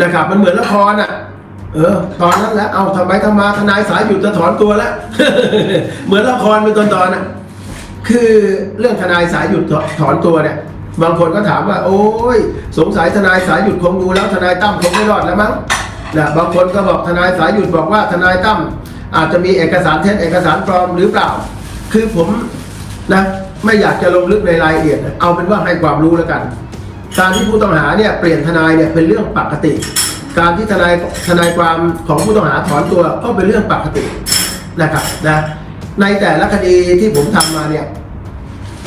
นะครับ มันเหมือนละครอะ เออ ตอนนั้นแล้วเอาทำไมทำมาทนายสายหยุดจะถอนตัวแล้ว เหมือนละครเป็นตอนๆน่ะ คือเรื่องทนายสายหยุดถอนตัวเนี่ย บางคนก็ถามว่า โอ้ย สงสัยทนายสายหยุดคงดูแล้วทนายตั้มคงไม่รอดแล้วมั้งนะบางคนก็บอกทนายสายหยุดบอกว่าทนายตั้มอาจจะมีเอกสารเท็จเอกสารปลอมหรือเปล่า คือผมนะไม่อยากจะลงลึกในรายละเอียด เอาเป็นว่าให้ความรู้แล้วกัน การที่ผู้ต้องหาเนี่ยเปลี่ยนทนายเนี่ยเป็นเรื่องปกติ การที่ทนายทนายความของผู้ต้องหาถอนตัวก็เป็นเรื่องปกตินะครับนะในแต่ละคดีที่ผมทำมาเนี่ย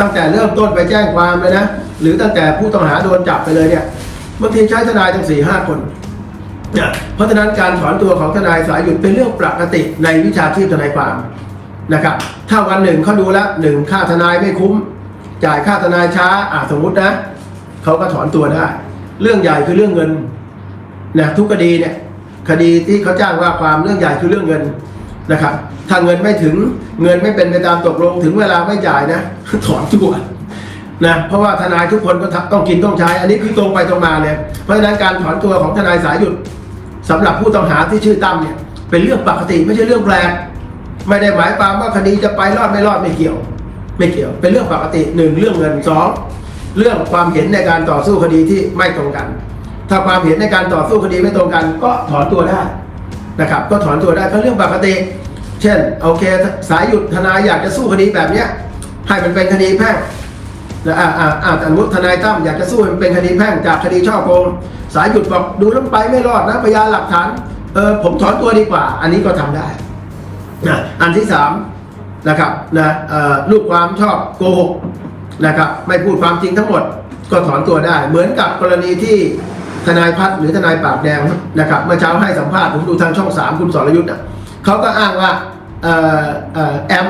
ตั้งแต่เริ่มต้นไปแจ้งความเลยนะหรือตั้งแต่ผู้ต้องหาโดนจับไปเลยเนี่ยบางทีใช้ทนายถึงสี่ห้าคนเนี่ยเพราะฉะนั้นการถอนตัวของทนายสายหยุดเป็นเรื่องปกติในวิชาชีพทนายความนะครับถ้าวันหนึ่งเขาดูแล้วหนึ่งค่าทนายไม่คุ้ม จ่ายค่าทนายช้าอะสมมตินะ เขาก็ถอนตัวได้ เรื่องใหญ่คือเรื่องเงินนะทุกคดีเนี่ยคดีที่เขาจ้างว่าความเรื่องใหญ่คือเรื่องเงินนะครับถ้าเงินไม่ถึงเงินไม่เป็นไปตามตกลงถึงเวลาไม่จ่ายนะถอนตัวนะเพราะว่าทนายทุกคนก็ต้องกินต้องใช้ อันนี้คือตรงไปตรงมาเลยเพราะฉะนั้นการถอนตัวของทนายสายหยุดสำหรับผู้ต้องหาที่ชื่อตั้มเนี่ยเป็นเรื่องปกติไม่ใช่เรื่องแปลกไม่ได้หมายความว่าคดีจะไปรอดไม่รอดไม่เกี่ยว ไม่เกี่ยว เป็นเรื่องปกติหนึ่งเรื่องเงินสอง เรื่องความเห็นในการต่อสู้คดีที่ไม่ตรงกัน ถ้าความเห็นในการต่อสู้คดีไม่ตรงกัน ก็ถอนตัวได้นะครับ ก็ถอนตัวได้ก็เรื่องปกติ เช่นโอเคสายหยุดทนายอยากจะสู้คดีแบบเนี้ยให้มันเป็นคดีแพ่งนะอ่าอ่าอ่าสมมติทนายตั้มอยากจะสู้ให้มันเป็นคดีแพ่งจากคดีช่อโกงสายหยุดบอกดูแลวไปไม่รอดนะพยานหลักฐานเออผมถอนตัวดีกว่า อันนี้ก็ทำได้นะอันที่สามนะครับนะเอ่อลูกความชอบโกหก นะครับไม่พูดความจริงทั้งหมดก็ถอนตัวได้ เหมือนกับกรณีที่ทนายพัฒน์หรือทนายปากแดงนะครับเมื่อเช้าให้สัมภาษณ์ผมดูทางช่องสามคุณสรยุทธ์นะเขาก็อ้างว่าแอม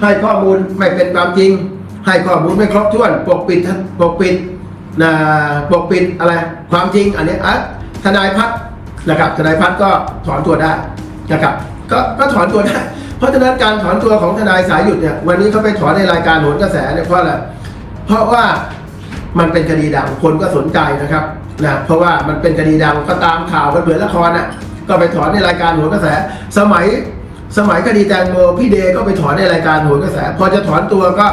ให้ข้อมูลไม่เป็นความจริง ให้ข้อมูลไม่ครบถ้วน ปกปิดปกปิดนะปกปิดอะไรความจริงอันนี้อะทนายพัฒน์นะครับทนายพัฒน์ก็ถอนตัวได้นะครับก็ก็ถอนตัวได้ เพราะฉะนั้นการถอนตัวของทนายสายหยุดเนี่ยวันนี้เขาไปถอนในรายการโหนกระแสเนี่ยเพราะอะไรเพราะว่ามันเป็นคดีดังคนก็สนใจนะครับนะเพราะว่ามันเป็นคดีดังก็ตามข่าวกันเหมือนละครน่ะก็ไปถอนในรายการโหนกระแส สมัยสมัยคดีแตงโมพี่เดก็ไปถอนในรายการโหนกระแส พอจะถอนตัวก็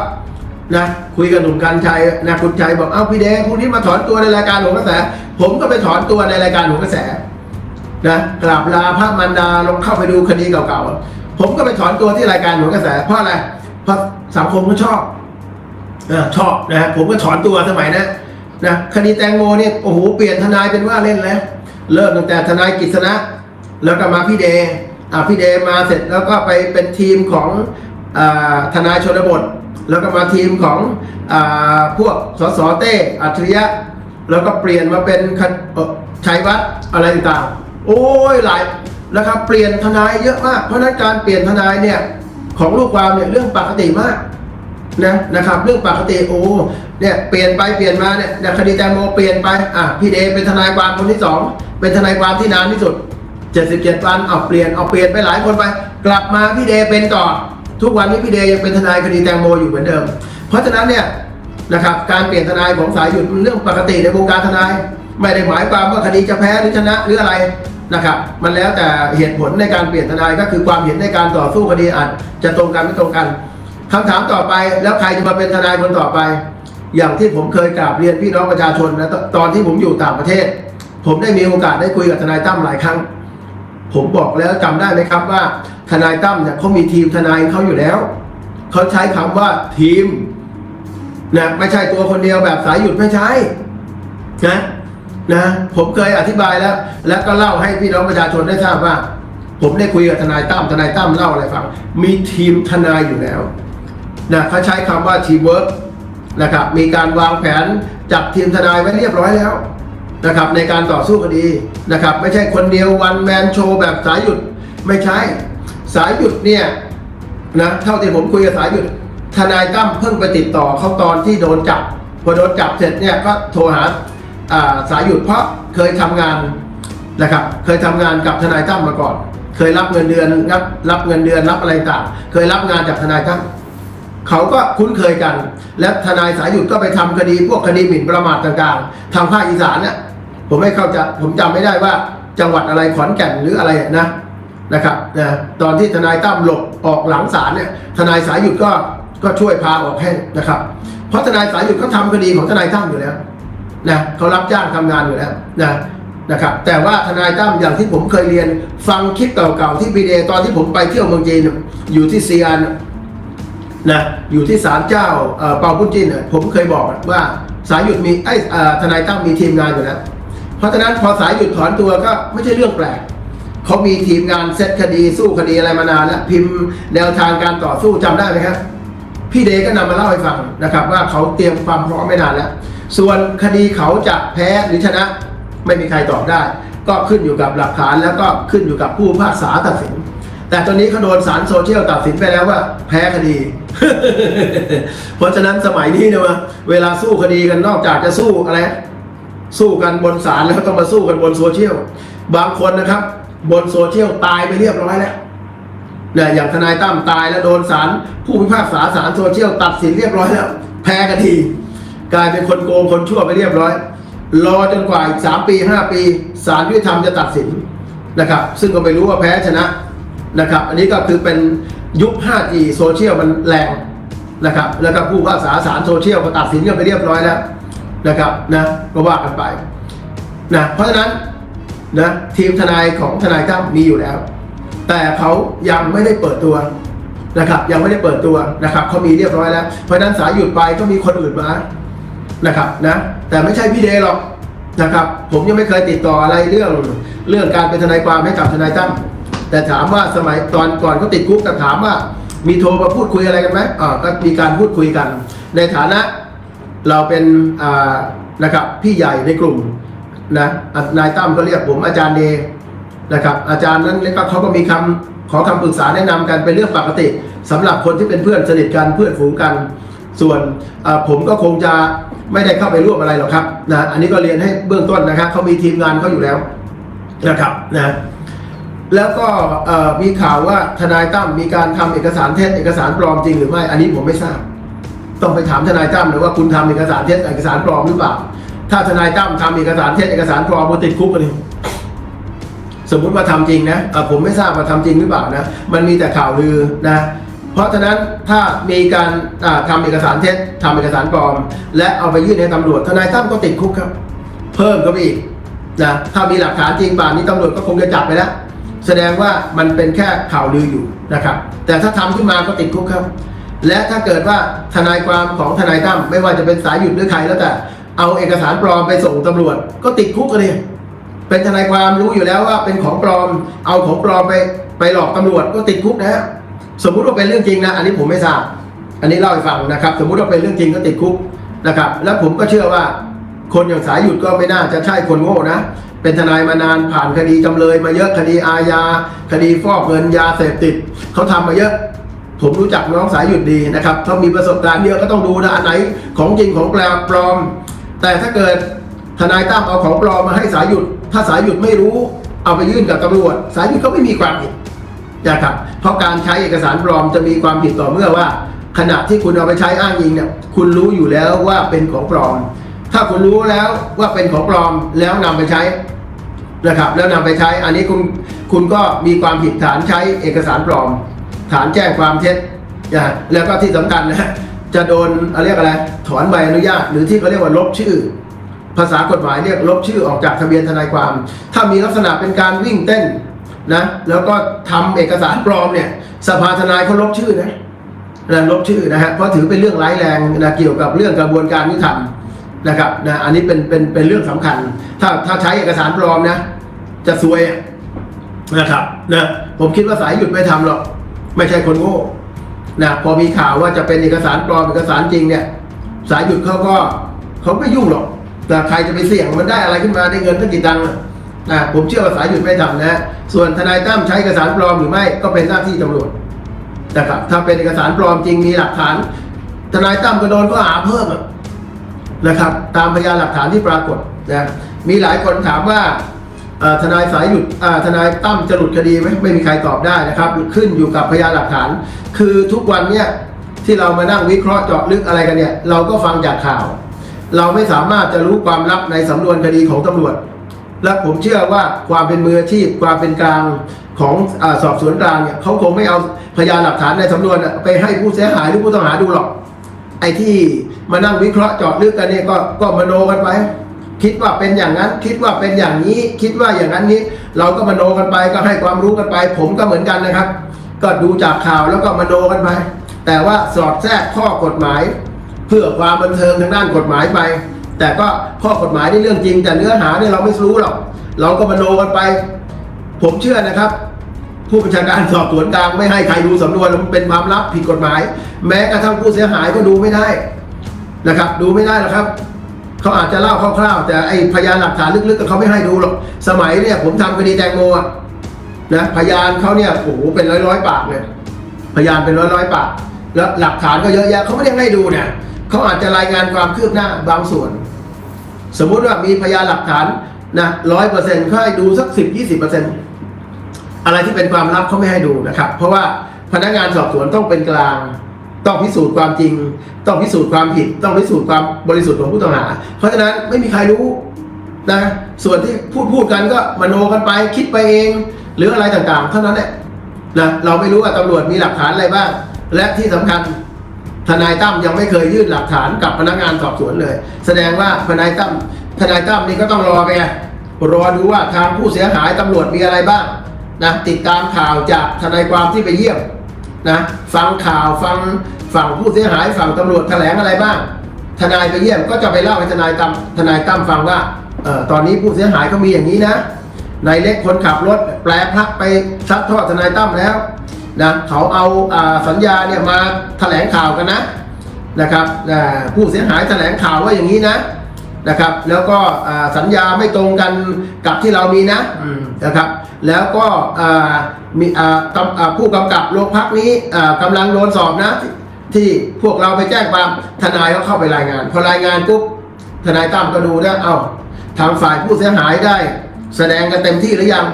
นะคุยกับหนุ่มกัญชัยนะคุณชัยบอกเอ้าพี่เดพรุ่งนี้มาถอนตัวในรายการโหนกระแส ผมก็ไปถอนตัวในรายการโหนกระแสนะกราบลาพระมันดาลงเข้าไปดูคดีเก่าๆ ผมก็ไปถอนตัวที่รายการหนกระแสเพราะอะไรเพราะสังคมก็ชอบเออชอบนะผมก็ถอนตัวสมัยนะนะคดีแตงโมเนี่ยโอ้โหเปลี่ยนทนายเป็นว่าเล่นแล้วเริ่มตั้งแต่ทนายกฤษณะแล้วก็มาพี่เดย์อ่าพี่เดย์มาเสร็จแล้วก็ไปเป็นทีมของอทนายชนบท แล้วก็มาทีมของอพวกสสเต้อัจฉริยะ แล้วก็เปลี่ยนมาเป็นคดเอ่อชัยวัฒน์อะไรต่างๆโอ้ยหลาย นะครับ เปลี่ยนทนายเยอะมาก เพราะนั้นการเปลี่ยนทนายเนี่ยของลูกความเนี่ยเรื่องปกติมากนะนะครับ เรื่องปกติโอ้เนี่ยเปลี่ยนไปเปลี่ยนมาเนี่ยคดีแตงโมเปลี่ยนไปอะพี่เดเป็นทนายความคนที่สองเป็นทนายความที่นานที่สุด77วันเอาเปลี่ยนเอาเปลี่ยนไปหลายคนไป กลับมาพี่เดเป็นต่อทุกวันนี้พี่เดยังเป็นทนายคดีแตงโมอยู่เหมือนเดิม เพราะฉะนั้นเนี่ยนะครับการเปลี่ยนทนายของสายหยุดเป็นเรื่องปกติในวงการทนาย ไม่ได้หมายความว่าคดีจะแพ้หรือชนะหรืออะไร นะครับมันแล้วแต่เหตุผลในการเปลี่ยนทนายก็คือความเห็นในการต่อสู้คดีอาจจะตรงกันไม่ตรงกันคำถามต่อไปแล้วใครจะมาเป็นทนายคนต่อไป อย่างที่ผมเคยกราบเรียนพี่น้องประชาชนนะตอนที่ผมอยู่ต่างประเทศ ผมได้มีโอกาสได้คุยกับทนายตั้มหลายครั้ง ผมบอกแล้วจำได้ไหมครับว่า ทนายตั้มเนี่ยเขามีทีมทนายเขาอยู่แล้วเขาใช้คำว่าทีมนะไม่ใช่ตัวคนเดียวแบบสายหยุดไม่ใช่นะ นะผมเคยอธิบายแล้ว แล้วก็เล่าให้พี่น้องประชาชนได้ทราบว่า ผมได้คุยกับทนายตั้มทนายตั้มเล่าอะไรฟังมีทีมทนายอยู่แล้วนะเขาใช้คำว่าทีมเวิร์กนะครับมีการวางแผนจับทีมทนายไว้เรียบร้อยแล้วนะครับในการต่อสู้คดีนะครับ ไม่ใช่คนเดียววันแมนโชว์แบบสายหยุดไม่ใช่สายหยุดเนี่ยนะเท่าที่ผมคุยกับสายหยุดทนายตั้มเพิ่งไปติดต่อเขาตอนที่โดนจับพอโดนจับเสร็จเนี่ยก็โทรหา สายหยุดเพราะเคยทำงานนะครับ เคยทำงานกับทนายตั้มมาก่อน เคยรับเงินเดือนรับรับเงินเดือนรับอะไรต่าง เคยรับงานจากทนายตั้มเขาก็คุ้นเคยกัน และทนายสายหยุดก็ไปทำคดีพวกคดีหมิ่นประมาทต่างๆ ทางภาคอีสานเนี่ยผมไม่เข้าใจผมจำไม่ได้ว่าจังหวัดอะไรขอนแก่นหรืออะไรนะนะครับนะตอนที่ทนายตั้มหลบออกหลังศาลเนี่ยทนายสายหยุดก็ก็ช่วยพาออกให้นะครับ เพราะทนายสายหยุดเขาทำคดีของทนายตั้มอยู่แล้ว นะเขารับจ้างทำงานอยู่แล้วนะนะครับ แต่ว่าทนายตั้มอย่างที่ผมเคยเรียน ฟังคลิปเก่าๆที่บีเดตอนที่ผมไปเที่ยวเมืองจีนอยู่ที่เซีแอนนะอยู่ที่ศาลเจ้าเปาปุ้นจินผมเคยบอกว่าสายหยุดมีไอ้ทนายตั้มมีทีมงานอยู่แล้วเพราะฉะนั้นพอสายหยุดถอนตัวก็ไม่ใช่เรื่องแปลกเขามีทีมงานเซตคดีสู้คดีอะไรมานานแล้วพิมพ์แนวทางการต่อสู้จำได้ไหมครับพี่เดก็นำมาเล่าให้ฟังนะครับ ว่าเขาเตรียมความพร้อมไม่นานแล้ว ส่วนคดีเขาจะแพ้หรือชนะไม่มีใครตอบได้ ก็ขึ้นอยู่กับหลักฐานแล้วก็ขึ้นอยู่กับผู้พิพากษาตัดสิน แต่ตอนนี้เขาโดนสารโซเชียลตัดสินไปแล้วว่า แพ้คดี เพราะฉะนั้นสมัยนี้เนี่ยว่าเวลาสู้คดีกันนอกจากจะสู้อะไรสู้กันบนศาลแล้วต้องมาสู้กันบนโซเชียลบางคนนะครับ บนโซเชียลตายไปเรียบร้อยแล้วเนี่ยอย่างทนายตั้มตายแล้วโดนศาลผู้พิพากษาศาลโซเชียลตัดสินเรียบร้อยแล้วแพ้คดี กลายเป็นคนโกงคนชั่วไปเรียบร้อย รอจนกว่าอีกสามปีห้าปีศาลยุติธรรมจะตัดสินนะครับ ซึ่งก็ไม่รู้ว่าแพ้ชนะนะครับ อันนี้ก็คือเป็นยุค 5G โซเชียลมันแรงนะครับ แล้วก็ผู้พิพากษาศาลโซเชียลก็ตัดสินกันไปเรียบร้อยแล้วนะครับนะก็ว่ากันไปนะเพราะฉะนั้นนะทีมทนายของทนายตั้มมีอยู่แล้ว แต่เขายังไม่ได้เปิดตัวนะครับ ยังไม่ได้เปิดตัวนะครับเขามีเรียบร้อยแล้ว เพราะฉะนั้นสายหยุดไปก็มีคนอื่นมา นะครับนะแต่ไม่ใช่พี่เดย์หรอกนะครับ ผมยังไม่เคยติดต่ออะไรเรื่องเรื่องการเป็นทนายความให้กับทนายตั้มแต่ถามว่าสมัยตอนก่อนเขาติดคุกแต่ถามว่า มีโทรมาพูดคุยอะไรกันไหมอ่าก็มีการพูดคุยกัน ในฐานะเราเป็นอ่านะครับพี่ใหญ่ในกลุ่มนะนายตั้มก็เรียกผมอาจารย์เดย์นะครับ อาจารย์นั้นแล้วก็เขาก็มีคำขอคำปรึกษาแนะนำกันเป็นเรื่องปกติสำหรับคนที่เป็นเพื่อนสนิทกันเพื่อนฝูงกัน ส่วนผมก็คงจะ ไม่ได้เข้าไปร่วมอะไรหรอกครับนะอันนี้ก็เรียนให้เบื้องต้นนะครับเขามีทีมงานเขาอยู่แล้วนะครับนะแล้วก็มีข่าวว่าทนายตั้มมีการทำเอกสารเท็จเอกสารปลอมจริงหรือไม่ อันนี้ผมไม่ทราบ ต้องไปถามทนายตั้มเลยว่าคุณทำเอกสารเท็จเอกสารปลอมหรือเปล่า ถ้าทนายตั้มทำเอกสารเท็จเอกสารปลอมมาติดคุกกันเลยสมมุติว่าทำจริงนะผมไม่ทราบว่าทำจริงหรือเปล่านะ มันมีแต่ข่าวลือนะ ราะฉะนั้นถ้ามีการอ่าทำเอกสารเท็จทำเอกสารปลอม และเอาไปยื่นให้ตำรวจทนายตั้มก็ติดคุกครับ เพิ่มก็ไปอีกนะถ้ามีหลักฐานจริงป่านนี้ตำรวจก็คงจะจับไปแล้วแสดงว่ามันเป็นแค่ข่าวลืออยู่นะครับ แต่ถ้าทำขึ้นมาก็ติดคุกครับ และถ้าเกิดว่าทนายความของทนายตั้มไม่ว่าจะเป็นสายหยุดหรือใครแล้วแต่ เอาเอกสารปลอมไปส่งตำรวจ ก็ติดคุกกันเลยเป็นทนายความรู้อยู่แล้วว่าเป็นของปลอม เอาของปลอมไปไปหลอกตำรวจก็ติดคุกนะฮะ สมมุติว่าเป็นเรื่องจริงนะอันนี้ผมไม่ทราบ อันนี้เล่าให้ฟังนะครับ สมมุติว่าเป็นเรื่องจริงก็ติดคุกนะครับ แล้วผมก็เชื่อว่า คนอย่างสายหยุดก็ไม่น่าจะใช่คนโง่นะเป็นทนายมานานผ่านคดีจำเลยมาเยอะคดีอาญาคดีฟอกเงินยาเสพติดเขาทำมาเยอะผมรู้จักน้องสายหยุดดีนะครับเขามีประสบการณ์เยอะก็ต้องดูนะอันไหนของจริงของแปลปลอม แต่ถ้าเกิดทนายตั้มเอาของปลอมมาให้สายหยุด ถ้าสายหยุดไม่รู้ เอาไปยื่นกับตำรวจ สายหยุดก็ไม่มีความผิด นะครับเพราะการใช้เอกสารปลอมจะมีความผิดต่อเมื่อว่า ขณะที่คุณเอาไปใช้อ้างอิงเนี่ยคุณรู้อยู่แล้วว่าเป็นของปลอม ถ้าคุณรู้แล้วว่าเป็นของปลอมแล้วนำไปใช้นะครับแล้วนำไปใช้อันนี้คุณคุณก็มีความผิดฐานใช้เอกสารปลอม ฐานแจ้งความเท็จนะแล้วก็ที่สำคัญนะฮะจะโดนเรียกอะไร ถอนใบอนุญาต หรือที่เขาเรียกว่าลบชื่อ ภาษากฎหมายเรียกลบชื่อออกจากทะเบียนทนายความ ถ้ามีลักษณะเป็นการวิ่งเต้น นะแล้วก็ทำเอกสารปลอมเนี่ยสภาทนายเขาลบชื่อนะนะลบชื่อนะฮะเพราะถือเป็นเรื่องร้ายแรงนะเกี่ยวกับเรื่องกระบวนการยุติธรรมนะครับนะอันนี้เป็นเป็นเป็นเรื่องสำคัญ ถ้าถ้าใช้เอกสารปลอมนะ จะซวยนะครับนะผมคิดว่าสายหยุดไม่ทำหรอกไม่ใช่คนโง่นะพอมีข่าวว่าจะเป็นเอกสารปลอมเอกสารจริงเนี่ย สายหยุดเขาก็เขาไม่ยุ่งหรอกแต่ใครจะไปเสี่ยงมันได้อะไรขึ้นมาได้เงินตั้งกี่ตังค์อะ นะผมเชื่อว่าสายหยุดไม่ทำนะ ส่วนทนายตั้มใช้เอกสารปลอมหรือไม่ก็เป็นหน้าที่ตำรวจนะครับถ้าเป็นเอกสารปลอมจริงมีหลักฐาน ทนายตั้มก็โดนก็หาเพิ่มนะครับ ตามพยานหลักฐานที่ปรากฏนะมีหลายคนถามว่าทนายสายหยุดทนายตั้มจะหลุดคดีไหมไม่มีใครตอบได้นะครับขึ้นอยู่กับพยานหลักฐาน คือทุกวันเนี่ยที่เรามานั่งวิเคราะห์เจาะลึกอะไรกันเนี่ย เราก็ฟังจากข่าว เราไม่สามารถจะรู้ความลับในสำนวนคดีของตำรวจ และผมเชื่อว่าความเป็นมืออาชีพความเป็นกลางของอสอบสวนกลางเนี่ยเขาคงไม่เอาพยานหลักฐานในสำนวนน่ะไปให้ผู้เสียหายหรือผู้ต้องหาดูหรอก ไอ้ที่มานั่งวิเคราะห์เจาะลึกกันเนี่ยก็ก็มโนกันไปคิดว่าเป็นอย่างนั้นคิดว่าเป็นอย่างนี้ คิดว่าอย่างนั้นนี้ เราก็มโนกันไปก็ให้ความรู้กันไป ผมก็เหมือนกันนะครับ ก็ดูจากข่าวแล้วก็มโนกันไปแต่ว่าสอดแทรกข้อกฎหมาย เพื่อความบันเทิงทางด้านกฎหมายไป แต่ก็ข้อกฎหมายนี่เรื่องจริง แต่เนื้อหาเนี่ยเราไม่รู้หรอกเราก็มโนกันไป ผมเชื่อนะครับ ผู้บัญชาการสอบสวนกลางไม่ให้ใครดูสำนวนมันเป็นความลับผิดกฎหมาย แม้กระทั่งผู้เสียหายก็ดูไม่ได้นะครับ ดูไม่ได้หรอกครับเขาอาจจะเล่าคร่าวๆแต่ไอพยานหลักฐานลึกๆก็เขาไม่ให้ดูหรอกสมัยเนี่ยผมทำคดีแตงโมอะนะพยานเขาเนี่ยโอ้โหเป็นร้อยร้อยๆปากเลยพยานเป็นร้อยร้อยๆปากแล้วหลักฐานก็เยอะแยะเขาไม่ได้ให้ดูเนี่ย เขาอาจจะรายงานความคืบหน้าบางส่วน สมมุติว่ามีพยานหลักฐานนะร้อยเปอร์เซ็นต์เขาให้ดูสักสิบยี่สิบเปอร์เซ็นต์อะไรที่เป็นความลับเขาไม่ให้ดูนะครับ เพราะว่าพนักงานสอบสวนต้องเป็นกลาง ต้องพิสูจน์ความจริง ต้องพิสูจน์ความผิด ต้องพิสูจน์ความบริสุทธิ์ของผู้ต้องหา เพราะฉะนั้นไม่มีใครรู้นะส่วนที่พูดพูดกันก็มโนกันไปคิดไปเอง หรืออะไรต่างๆ เท่านั้นแหละนะเราไม่รู้ว่าตำรวจมีหลักฐานอะไรบ้าง และที่สำคัญ ทนายตั้มยังไม่เคยยื่นหลักฐานกับพนักงานสอบสวนเลย แสดงว่าทนายตั้มทนายตั้มนี่ก็ต้องรอไปรอดูว่าทางผู้เสียหายตำรวจมีอะไรบ้างนะติดตามข่าวจากทนายความที่ไปเยี่ยมนะฟังข่าวฟังฝั่งผู้เสียหายฝั่งตำรวจแถลงอะไรบ้าง ทนายไปเยี่ยมก็จะไปเล่าให้ทนายตั้มทนายตั้มฟังว่าเออตอนนี้ผู้เสียหายเขามีอย่างนี้นะนายเล็กคนขับรถแปลพักไปซัดทอดทนายตั้มแล้ว นะเขาเอาอาสัญญาเนี่ยมาแถลงข่าวกันนะนะครับอ่าผู้เสียหายแถลงข่าวว่าอย่างนี้นะนะครับ แล้วก็อ่าสัญญาไม่ตรงกันกับที่เรามีนะอืมนะครับ แล้วก็อ่ามีอ่ากำอ่าผู้กำกับโรงพักนี้อ่ากำลังโดนสอบนะที่ที่พวกเราไปแจ้งความทนายก็เข้าไปรายงาน พอรายงานปุ๊บทนายตั้มก็ดูนะเอาทางฝ่ายผู้เสียหายได้ แสดงกันเต็มที่หรือยัง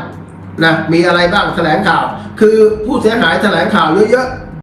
นะมีอะไรบ้างแถลงข่าว คือผู้เสียหายแถลงข่าวเยอะ